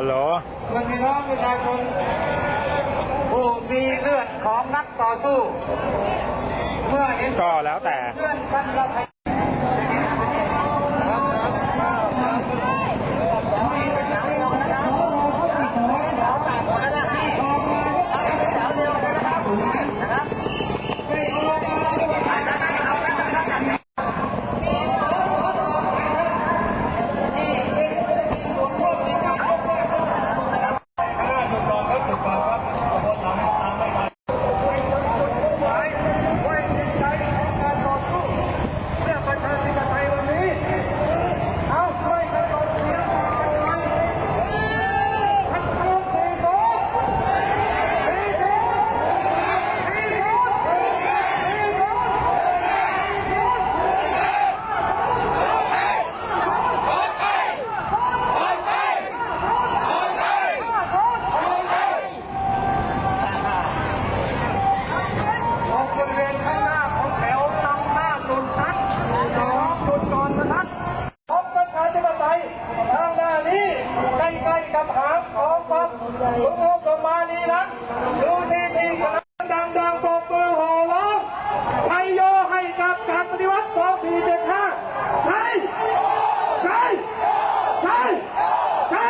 ฮัลโหลเพื่อนพี่น้องประชาชนผู้มีเลือดของนักต่อสู้ เมื่อเห็นก็แล้วแต่ เพื่อนกันเราไป ออกบริเวณข้างหน้าของแถวนำหน้าสุนทัศน์สองจุดก่อนนะครับพบประชาธิปไตยทางหน้านี้ใกล้ๆกับหางของปั๊บคุณโอสมานีนั้นดูทีทีกำลังดังๆปรบมือโห่ร้องไทยโยให้กับการปฏิวัติ2475ใช่ใช่ใช่ ใช่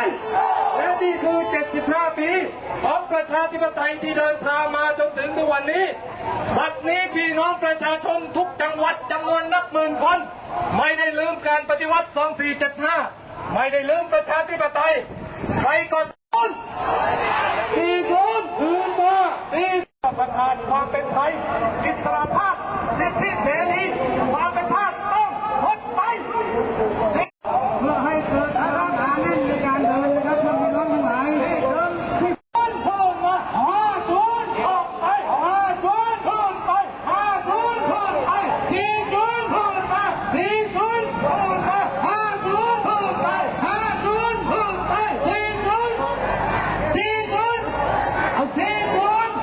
และนี่คือ 75 ปีของประชาธิปไตยที่เดินทางมาจนถึงทุกวันนี้ บัดนี้พี่น้องประชาชนทุกจังหวัดจำนวนนับหมื่นคน ไม่ได้ลืมการปฏิวัติ 2475 ไม่ได้ลืมประชาธิปไตย ใครก่อนคนที่ร้อนคืนมาที่ประทานความเป็นไทยอิสระภาพสิทธิเสรีความเป็นชาติต้องทดไป เพื่อให้เกิดอาการหนาแน่นในการเดินนะครับท่านพี่น้องทั้งหลายที่เดินที่ต้นพูนมาห้าศูนย์ออกไปห้าศูนย์พูนไปห้าศูนย์พูนไปสี่ศูนย์พูนไปสี่ศูนย์พูนไปห้าศูนย์พูนไปห้าศูนย์พูนไปสี่ศูนย์สี่ศูนย์เอาสี่ศูนย์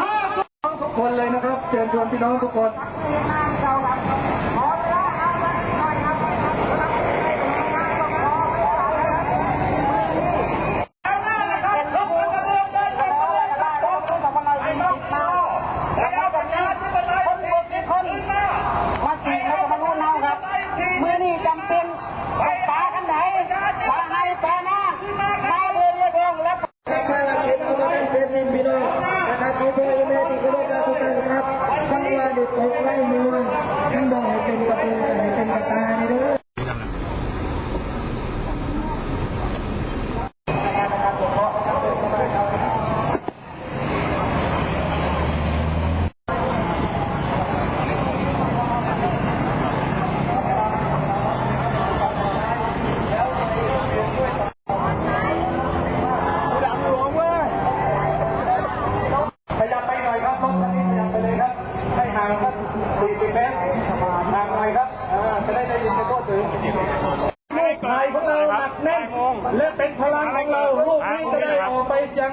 ห้าศูนย์ทุกคนเลยนะครับเชิญชวน พี่น้องทุกคน มาสี่แล้วก็มาลุ้นเอาครับมือนี่จำเป็นต้องปากันไหนปาให้ปาหน้ามาเรียเรียกร้องแล้ว ขยับไปหน่อยครับรถคันนี้ขยับไปเลยครับ ให้ห่างสัก40เมตรห่างหน่ อยครับอ่าจะได้ได้ยินจะโทษถึงเลขไทยของเราหนักแน่นและเป็นพลังของเราลูกนี้จะได้ออกไปยัง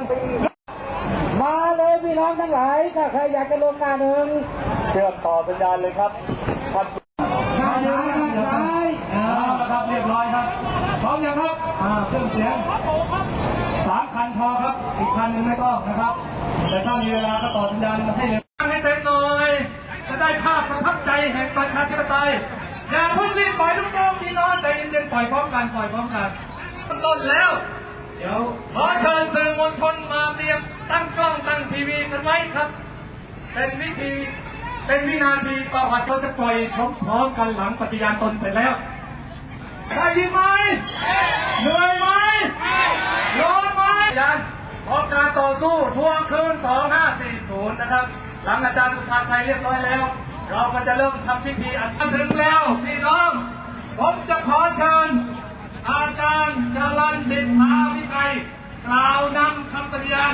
มาเลยพี่น้องทั้งหลายถ้าใครอยากจะลงหน้าหนึ่งเชื่อมต่อสัญญาณเลยครับครับหน้าหนึ่งด้านซ้ายเอาละครับเรียบร้อยครับพร้อมยังครับเครื่องเสียงสามคันพอครับอีกคันหนึ่งไม่ต้องนะครับแต่ถ้ามีเวลาก็ต่อสัญญาณมาให้เร็วให้เต็มหน่อย จะได้ภาพประทับใจแห่ง ประชาธิปไตยอย่าเพิ่งรีบปล่อยลูกน้องพี่น้องใจเย็นๆปล่อยพร้อมกันปล่อยพร้อมกันต้นแล้ว เดี๋ยวขอเชิญสื่อมวลชนมาเตรียมตั้งกล้องตั้งทีวีกันไว้ครับ เป็นวิธีเป็นวินาทีประวัติเราจะปล่อยพร้อมๆกันหลังปฏิญาณตนเสร็จแล้วได้ยินไหมเหนื่อยไหมร้อนไหมยันพร้อมการต่อสู้ทวงคืน2540 นะครับ หลังอาจารย์สุภาชัยเรียบร้อยแล้ว เราก็จะเริ่มทำพิธีอันถึงแล้วพี่น้อง ผมจะขอเชิญ อาจารย์จรันดิษฐาวิไกยกล่าวนำคำปฏิญาณ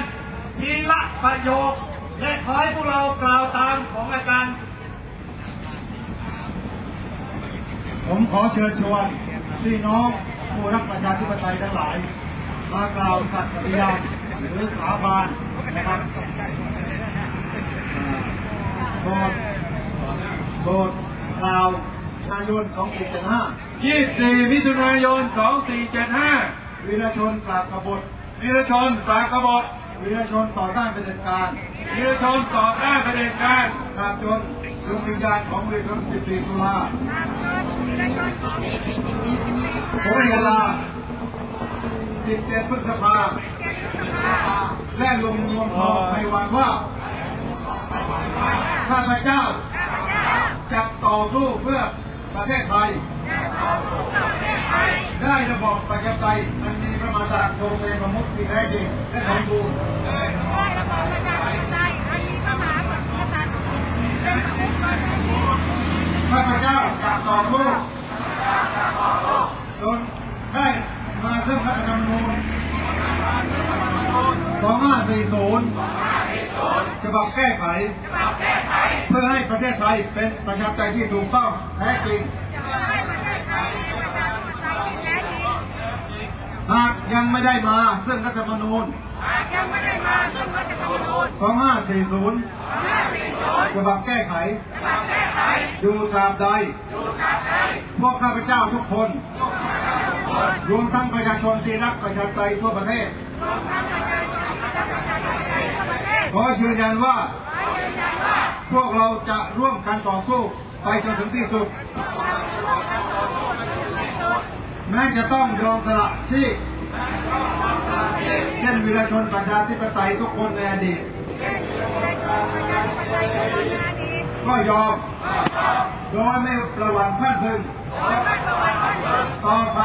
ทีละประโยค และขอให้พวกเรากล่าวตามของอาจารย์ ผมขอเชิญชวนพี่น้องผู้รักประชาธิปไตยทั้งหลาย มากล่าวสัตย์ปฏิญาณหรือสาบานนะครับโปรด โปรดกล่าวนายน2475 24 มิถุนายน 2475 วีรชนกราบกบฏวีรชนปราบกบฏวีรชนต่อต้านเผด็จการวีรชนต่อต้านเผด็จการตราบจนดวงวิญญาณของวีรชน14ตุลาผมเวลา17พฤษภาและลงนวมทองในวันว่าข้าพเจ้าจะ ต่อสู้เพื่อประเทศไทย ได้ระบอบประชาธิปไตยมันมีพระมหากษัตริย์ทรงเป็นประมุขที่แท้จริงและสมบูรณ์ข้าพเจ้าจะต่อสู้จนได้มาซึ่งรัฐธรรมนูญ2540ฉบับแก้ไขเพื่อให้ ประเทศไทยเป็นประชาธิปไตยที่ถูกต้องแท้จริงหากยังไม่ได้มาซึ่งรัฐธรรมนูญ2540ฉบับแก้ไข อยู่ตราบใด พวกข้าพเจ้าทุกคน รวมทั้งประชาชนที่รักประชาธิปไตยทั่วประเทศ ขอยืนยันว่า พวกเราจะร่วมกันต่อสู้ไปจนถึงที่สุด แม้จะต้องยอมสละชีพเช่นวีรชนประชาธิปไตยทุกคนในอดีตก็ยอมโดยไม่ประวัติพลาดพลึงต่อไป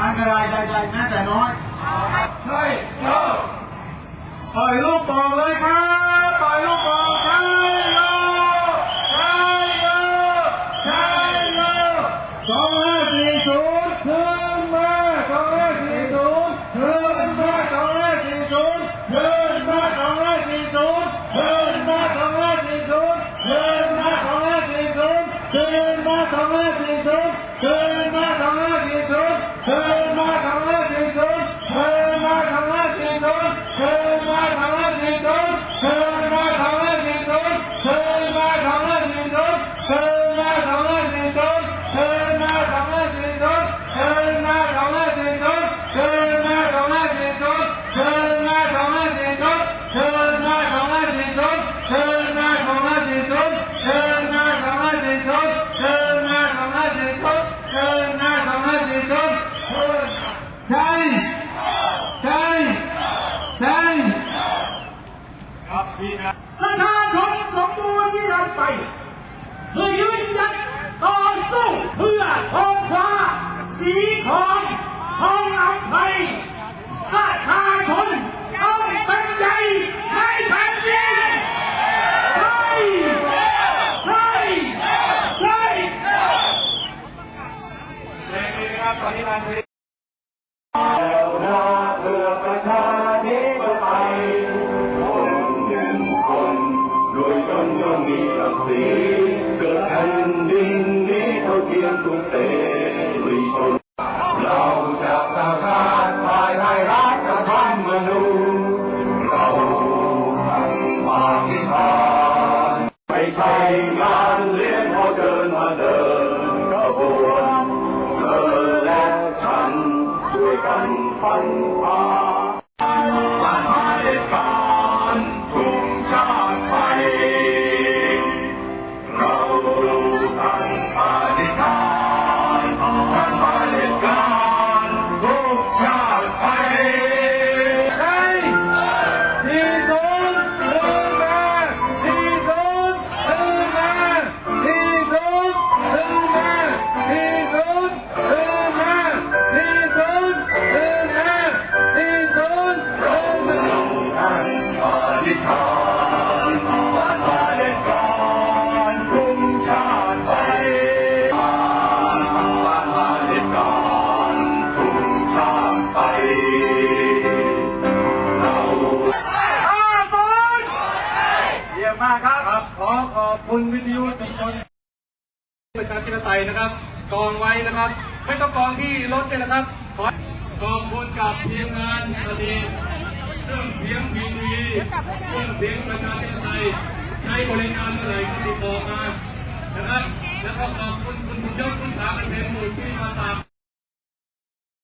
อันตรายใดๆแม้แต่น้อยเฮ้ยโยปล่อยลูกโป่งเลยครับ Señor, más, ประชาชนสมบูรณ์ที่เราไปเพื่อยืนยัดต่อสู้เพื่อทองฟ้า สีทองทองอภัยประชาชนต้องเป็นใหญ่ในแผ่นดินใช่ใช่ใช่เพลงนี้นะครับตอนนี้ลา นี้ยมทุกเสรีชนเราจะสร้างชาติภายในรัฐธรรมนูญเราทั้งปาฏิหาริย์ไม่ใช่งานเลี้ยงพอเดินมาเดินกระบวนเธอและฉันช่วยกันฟันฝ่า ไตยนะครับ กองไว้นะครับ ไม่ต้องกองที่รถเลยนะครับขอขอบคุณกับทีมงานสดีเครื่องเสียงพีวีเครื่องเสียงประชาธิปไตยใช้บริการเมื่อไหร่ก็ติดต่อมานะครับ แล้วก็ขอบคุณคุณยศคุณสามัญเสนหมู่ที่มาตาม